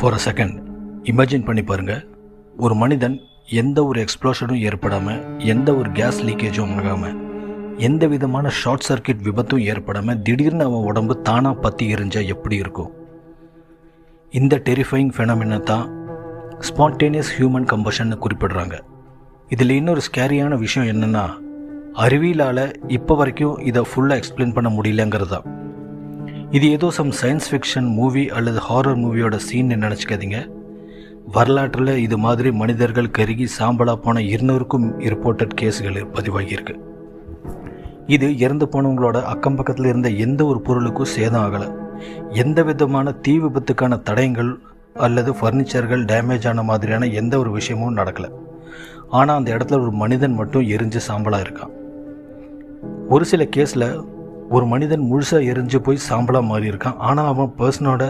For a second imagine பண்ணி பாருங்கள் ஒரு மனிதன் எந்த ஒரு எக்ஸ்ப்ளோஷனும் ஏற்படாமல் எந்த ஒரு கேஸ் லீக்கேஜும் ஆகாமல் எந்த விதமான ஷார்ட் சர்க்கியூட் விபத்தும் ஏற்படாமல் திடீர்னு அவன் உடம்பு தானாக பற்றி எரிஞ்சால் எப்படி இருக்கும்? இந்த டெரிஃபைங் ஃபெனமினை தான் ஸ்பான்டேனியஸ் ஹியூமன் கம்பஷன்னு குறிப்பிடுறாங்க. இதில் இன்னொரு ஸ்கேரியான விஷயம் என்னென்னா அறிவியலால் இப்போ வரைக்கும் இதை ஃபுல்லாக எக்ஸ்பிளைன் பண்ண முடியலங்கிறது தான். இது ஏதோ சம் சயின்ஸ் ஃபிக்ஷன் மூவி அல்லது ஹாரர் மூவியோட சீன் நினச்சிக்காதீங்க. வரலாற்றில் இது மாதிரி மனிதர்கள் கருகி சாம்பலாக போன இருநூறுக்கும் ரிப்போர்ட்டட் கேஸுகள் பதிவாகியிருக்கு. இது இறந்து போனவங்களோட அக்கம் பக்கத்தில் இருந்த எந்த ஒரு பொருளுக்கும் சேதம் ஆகலை. எந்த விதமான தீ விபத்துக்கான தடயங்கள் அல்லது ஃபர்னிச்சர்கள் டேமேஜ் ஆன மாதிரியான எந்த ஒரு விஷயமும் நடக்கலை. ஆனால் அந்த இடத்துல ஒரு மனிதன் மட்டும் எரிஞ்சு சாம்பலாக இருக்கான். ஒரு சில கேஸில் ஒரு மனிதன் முழுசாக எரிஞ்சு போய் சாம்பலாக மாறி இருக்கான் ஆனால் அவன் பர்சனோட